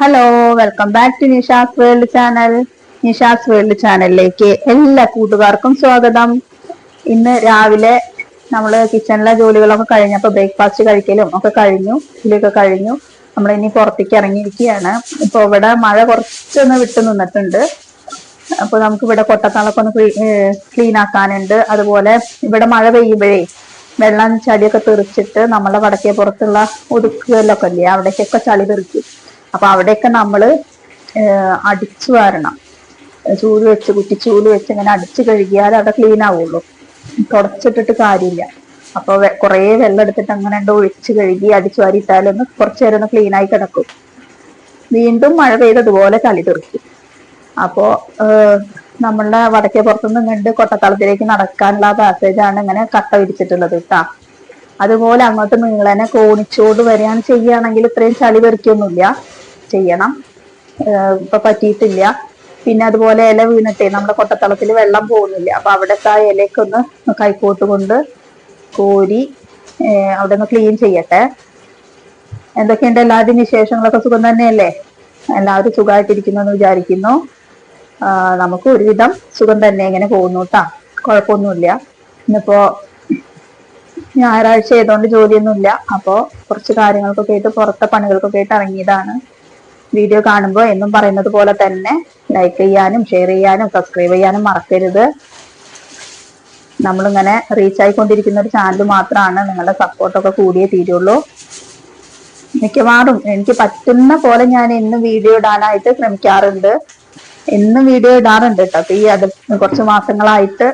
Hello welcome back to Nisha's world channel Nisha's world ചാനലിലേക്ക് എല്ലാ കൂട്ടുകാർക്കും സ്വാഗതം. ഇന്ന് രാവിലെ നമ്മൾ കിച്ചണിലെ ജോലികളൊക്കെ കഴിഞ്ഞപ്പോൾ ബ്രേക്ക്ഫാസ്റ്റ് കഴിക്കലും ഒക്കെ കഴിഞ്ഞു ഇതിലൊക്കെ കഴിഞ്ഞു. നമ്മൾ ഇനി പുറത്തേക്ക് ഇറങ്ങിയിരിക്കുകയാണ്. ഇപ്പോൾ ഇവിടെ മഴ കുറച്ചൊന്ന് വിട്ടു നിന്നിട്ടുണ്ട്. അപ്പോൾ നമുക്ക് ഇവിടെ കൊട്ടത്താളൊക്കെ ഒന്ന് ക്ലീൻ ആക്കാനുണ്ട്. അതുപോലെ ഇവിടെ മഴ പെയ്യുമ്പോഴേ വെള്ളം ചളിയൊക്കെ തെറിച്ചിട്ട് നമ്മളെ വടക്കേ പുറത്തുള്ള ഒതുക്കുകളിലൊക്കെ ഇല്ലേ അവിടേക്കൊക്കെ ചളി തെറിക്കും. അപ്പൊ അവിടെയൊക്കെ നമ്മൾ അടിച്ചു വാരണം. ചൂൽ വെച്ച് കുറ്റിച്ചൂൽ വെച്ച് ഇങ്ങനെ അടിച്ചു കഴുകിയാൽ അവിടെ ക്ലീൻ ആവുള്ളൂ. തുടച്ചിട്ടിട്ട് കാര്യമില്ല. അപ്പൊ കുറേ വെള്ളം എടുത്തിട്ട് അങ്ങനെ ഉണ്ട് ഒഴിച്ച് കഴുകി അടിച്ചു വാരിയിട്ടാലൊന്ന് കുറച്ചു നേരം ഒന്ന് ക്ലീൻ ആയി കിടക്കും. വീണ്ടും മഴ പെയ്തതുപോലെ കളി തെറിക്കും. അപ്പോ നമ്മളുടെ വടക്കേ പുറത്തുനിന്ന് കണ്ട് കൊട്ടത്തളത്തിലേക്ക് നടക്കാനുള്ള പാസേജാണ് ഇങ്ങനെ കട്ട വിരിച്ചിട്ടുള്ളത് കേട്ടാ. അതുപോലെ അങ്ങോട്ട് നിങ്ങളെന്നെ കോണിച്ചോട് വരികയാണ് ചെയ്യുകയാണെങ്കിൽ ഇത്രയും ചളി തെറിക്കൊന്നുമില്ല. ചെയ്യണം. ഇപ്പൊ പറ്റിയിട്ടില്ല. പിന്നെ അതുപോലെ ഇല വീണിട്ടേ നമ്മുടെ കൊട്ടത്തളത്തിൽ വെള്ളം പോകുന്നില്ല. അപ്പൊ അവിടുത്തെ ആ ഇലയൊക്കെ ഒന്ന് കൈക്കോട്ട് കൊണ്ട് കോരി അവിടെ ഒന്ന് ക്ലീൻ ചെയ്യട്ടെ. എന്തൊക്കെയുണ്ട് എല്ലാവരുടെയും വിശേഷങ്ങളൊക്കെ സുഖം തന്നെയല്ലേ? എല്ലാവരും സുഖമായിട്ടിരിക്കുന്നു എന്ന് വിചാരിക്കുന്നു നമുക്ക് ഒരുവിധം സുഖം തന്നെ ഇങ്ങനെ പോകുന്നു കേട്ടാ കുഴപ്പമൊന്നുമില്ല. ഇന്നിപ്പോ ഞായറാഴ്ച ആയതുകൊണ്ട് ജോലിയൊന്നുമില്ല. അപ്പോ കുറച്ച് കാര്യങ്ങൾക്കൊക്കെ ആയിട്ട് പുറത്തെ പണികൾക്കൊക്കെ ആയിട്ട് ഇറങ്ങിയതാണ്. വീഡിയോ കാണുമ്പോൾ എന്നും പറയുന്നത് പോലെ തന്നെ ലൈക്ക് ചെയ്യാനും ഷെയർ ചെയ്യാനും സബ്സ്ക്രൈബ് ചെയ്യാനും മറക്കരുത്. നമ്മളിങ്ങനെ റീച്ച് ആയിക്കൊണ്ടിരിക്കുന്ന ഒരു ചാനൽ മാത്രമാണ് നിങ്ങളുടെ സപ്പോർട്ടൊക്കെ കൂടിയേ തീരുള്ളൂ. മിക്കവാറും എനിക്ക് പറ്റുന്ന പോലെ ഞാൻ എന്നും വീഡിയോ ഇടാനായിട്ട് ശ്രമിക്കാറുണ്ട്. എന്നും വീഡിയോ ഇടാറുണ്ട് കേട്ടോ അപ്പൊ ഈ അത് കുറച്ച് മാസങ്ങളായിട്ട്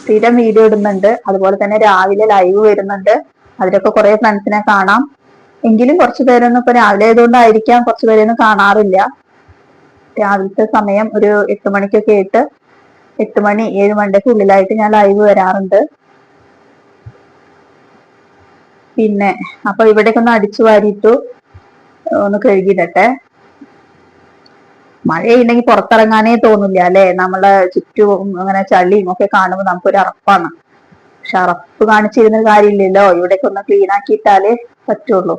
സ്ഥിരം വീഡിയോ ഇടുന്നുണ്ട്. അതുപോലെ തന്നെ രാവിലെ ലൈവ് വരുന്നുണ്ട്. അതിലൊക്കെ കുറെ ഫ്രണ്ട്സിനെ കാണാം. എങ്കിലും കുറച്ചു പേരൊന്നും ഇപ്പൊ രാവിലെ ആയതുകൊണ്ടായിരിക്കാം കുറച്ചു പേരൊന്നും കാണാറില്ല. രാവിലത്തെ സമയം ഒരു എട്ട് മണിക്കൊക്കെ ആയിട്ട് എട്ട് മണി ഏഴ് മണിക്ക് ഉള്ളിലായിട്ട് ഞാൻ ലൈവ് വരാറുണ്ട്. പിന്നെ അപ്പൊ ഇവിടേക്ക് ഒന്ന് അടിച്ചു വാരിയിട്ടു ഒന്ന് കഴുകിയിടട്ടെ. മഴയില്ലെങ്കിൽ പുറത്തിറങ്ങാനേ തോന്നില്ല അല്ലെ? നമ്മളെ ചുറ്റും അങ്ങനെ ചളിയും ഒക്കെ കാണുമ്പോൾ നമുക്കൊരു അറപ്പാണ്. പക്ഷെ അറപ്പ് കാണിച്ചിരുന്ന കാര്യമില്ലല്ലോ. ഇവിടേക്ക് ഒന്ന് ക്ലീൻ ആക്കിയിട്ടാലേ പറ്റുള്ളൂ.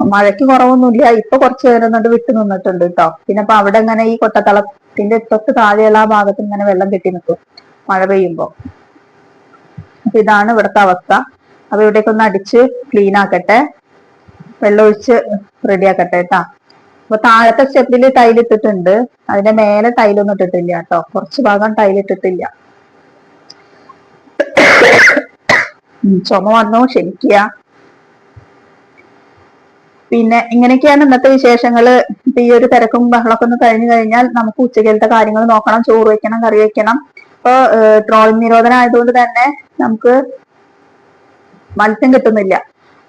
മഴയ്ക്ക് കുറവൊന്നുമില്ല. ഇപ്പൊ കുറച്ച് നേരം കൊണ്ട് വിട്ടു നിന്നിട്ടുണ്ട് കേട്ടോ പിന്നെ ഇപ്പൊ അവിടെ ഇങ്ങനെ ഈ കൊട്ടത്തളത്തിന്റെ തൊട്ട് താഴെയുള്ള ആ ഭാഗത്ത് ഇങ്ങനെ വെള്ളം കെട്ടി നിൽക്കും മഴ പെയ്യുമ്പോ. അപ്പൊ ഇതാണ് ഇവിടുത്തെ അവസ്ഥ. അപ്പൊ ഇവിടേക്ക് ഒന്ന് അടിച്ച് ക്ലീൻ ആക്കട്ടെ. വെള്ളമൊഴിച്ച് റെഡി ആക്കട്ടെ കേട്ടാ അപ്പൊ താഴത്തെ സ്റ്റെപ്പിൽ ടൈൽ ഇട്ടിട്ടുണ്ട്. അതിന്റെ മേലെ ടൈലൊന്നും ഇട്ടിട്ടില്ല കേട്ടോ കുറച്ച് ഭാഗം ടൈൽ ഇട്ടിട്ടില്ല. ചുമ വന്നു ക്ഷമിക്കുക പിന്നെ ഇങ്ങനെയൊക്കെയാണ് ഇന്നത്തെ വിശേഷങ്ങൾ ഇപ്പൊ ഈ ഒരു തിരക്കും ബഹളമൊക്കെ ഒന്ന് കഴിഞ്ഞു കഴിഞ്ഞാൽ നമുക്ക് ഉച്ചക്കലത്തെ കാര്യങ്ങൾ നോക്കണം. ചോറ് വെക്കണം കറി വെക്കണം. ഇപ്പൊ ട്രോളിംഗ് നിരോധനം ആയതുകൊണ്ട് തന്നെ നമുക്ക് മത്സ്യം കിട്ടുന്നില്ല.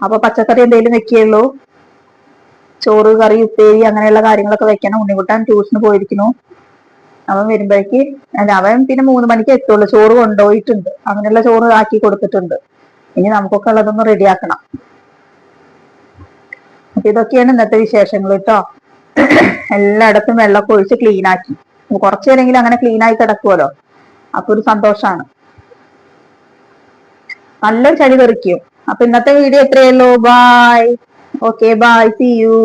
അപ്പൊ പച്ചക്കറി എന്തെങ്കിലും വെക്കുകയുള്ളൂ. ചോറ് കറി ഉപ്പേരി അങ്ങനെയുള്ള കാര്യങ്ങളൊക്കെ വെക്കണം. ഉണ്ണിക്കുട്ടാൻ ട്യൂഷന് പോയിരിക്കുന്നു. അവൻ വരുമ്പോഴേക്ക് അവൻ പിന്നെ മൂന്ന് മണിക്ക് എത്തുള്ളൂ. ചോറ് കൊണ്ടുപോയിട്ടുണ്ട്. അങ്ങനെയുള്ള ചോറ് ആക്കി കൊടുത്തിട്ടുണ്ട്. ഇനി നമുക്കൊക്കെ ഉള്ളതൊന്ന് റെഡിയാക്കണം. അപ്പൊ ഇതൊക്കെയാണ് ഇന്നത്തെ വിശേഷങ്ങൾ കേട്ടോ. എല്ലായിടത്തും വെള്ളമൊക്കെ ഒഴിച്ച് ക്ലീൻ ആക്കി. കുറച്ചു നേരെങ്കിലും അങ്ങനെ ക്ലീൻ ആയി കിടക്കുമല്ലോ അപ്പൊ ഒരു സന്തോഷാണ്. നല്ലൊരു ചളി തെറിക്കും. അപ്പൊ ഇന്നത്തെ video എത്രയല്ലോ bye okay bye see you